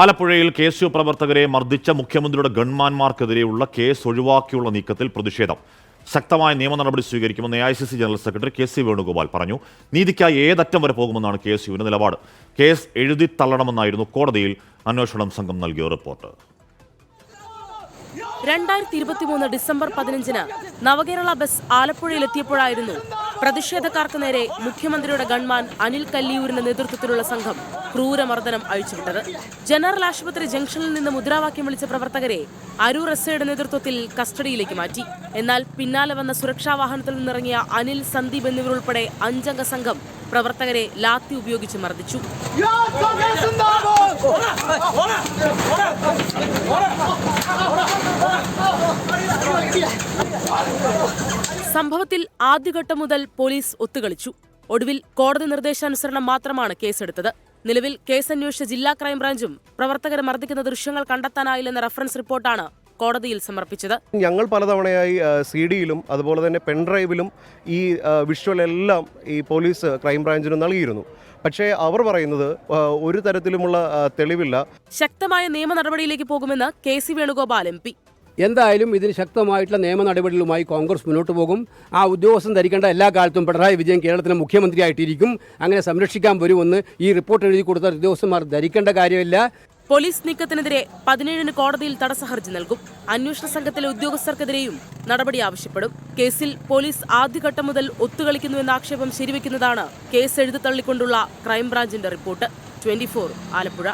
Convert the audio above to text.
ആലപ്പുഴയിൽ K S U പ്രവർത്തകരെ മർദ്ദിച്ച മുഖ്യമന്ത്രിയുടെ ഗൺമാൻമാർക്കെതിരെയുള്ള കേസ് ഒഴിവാക്കിയുള്ള നീക്കത്തിൽ പ്രതിഷേധം. ശക്തമായ നിയമ നടപടി സ്വീകരിക്കുമെന്ന് A I C C general secretary K C Venugopal പറഞ്ഞു. നീതിക്കായി ഏതറ്റം വരെ പോകുമെന്നാണ് കെ എസ് യുവിന്റെ നിലപാട്. കേസ് എഴുതി തള്ളണമെന്നായിരുന്നു കോടതിയിൽ അന്വേഷണം സംഘം നൽകിയ റിപ്പോർട്ട്. രണ്ടായിരത്തി ഇരുപത്തിമൂന്ന് ഡിസംബർ പതിനഞ്ചിന് നവകേരള ബസ് ആലപ്പുഴയിലെത്തിയപ്പോഴായിരുന്നു പ്രതിഷേധക്കാർക്ക് നേരെ മുഖ്യമന്ത്രിയുടെ ഗൺമാൻ അനിൽ കല്ലിയൂരിന്റെ നേതൃത്വത്തിലുള്ള സംഘം ക്രൂരമർദ്ദനം അഴിച്ചുവിട്ടത്. ജനറൽ ആശുപത്രി ജംഗ്ഷനിൽ നിന്ന് മുദ്രാവാക്യം വിളിച്ച പ്രവർത്തകരെ അരൂർ എസ്ഐയുടെ നേതൃത്വത്തിൽ കസ്റ്റഡിയിലേക്ക് മാറ്റി. എന്നാൽ പിന്നാലെ വന്ന സുരക്ഷാ വാഹനത്തിൽ നിന്നിറങ്ങിയ അനിൽ സന്ദീപ് എന്നിവരുൾപ്പെടെ അഞ്ചംഗ സംഘം പ്രവർത്തകരെ ലാത്തി ഉപയോഗിച്ച് മർദ്ദിച്ചു. സംഭവത്തിൽ ആദ്യഘട്ടം മുതൽ പോലീസ് ഒത്തുകളിച്ചു. ഒടുവിൽ കോടതി നിർദ്ദേശാനുസരണം മാത്രമാണ് കേസെടുത്തത്. നിലവിൽ കേസ് അന്വേഷിച്ച ജില്ലാ ക്രൈംബ്രാഞ്ചും പ്രവർത്തകരെ മർദ്ദിക്കുന്ന ദൃശ്യങ്ങൾ കണ്ടെത്താനായില്ലെന്ന റഫറൻസ് റിപ്പോർട്ടാണ് കോടതിയിൽ സമർപ്പിച്ചത്. ഞങ്ങൾ പലതവണയായി സി ഡിയിലും അതുപോലെ തന്നെ പെൻഡ്രൈവിലും ഈ വിഷ്വൽ എല്ലാം ഈ പോലീസ് ക്രൈംബ്രാഞ്ചിന് നൽകിയിരുന്നു. പക്ഷേ അവർ പറയുന്നത് ഒരു തരത്തിലുമുള്ള തെളിവില്ല. ശക്തമായ നിയമ നടപടിയിലേക്ക് പോകുമെന്ന് K C Venugopal M P. എന്തായാലും ഇതിന് ശക്തമായിട്ടുള്ള നിയമ നടപടികളുമായി കോൺഗ്രസ് മുന്നോട്ട് പോകും. ആ ഉദ്യോഗസ്ഥൻ ധരിക്കേണ്ട എല്ലാ കാലത്തും പിണറായി വിജയൻ കേരളത്തിന് മുഖ്യമന്ത്രിയായിട്ടിരിക്കും. അങ്ങനെ സംരക്ഷിക്കാൻ വരുമെന്ന് ഈ റിപ്പോർട്ട് എഴുതി കൊടുത്ത ഉദ്യോഗസ്ഥന്മാർ ധരിക്കേണ്ട കാര്യമില്ല. പോലീസ് നീക്കത്തിനെതിരെ പതിനേഴിന് കോടതിയിൽ തടസ്സ ഹർജി നൽകും. അന്വേഷണ സംഘത്തിലെ ഉദ്യോഗസ്ഥർക്കെതിരെയും നടപടി ആവശ്യപ്പെടും. കേസിൽ പോലീസ് ആദ്യഘട്ടം മുതൽ ഒത്തുകളിക്കുന്നുവെന്ന ആക്ഷേപം ശരിവെക്കുന്നതാണ് കേസ് എഴുതി തള്ളിക്കൊണ്ടുള്ള ക്രൈംബ്രാഞ്ചിന്റെ റിപ്പോർട്ട്. ട്വന്റി ആലപ്പുഴ.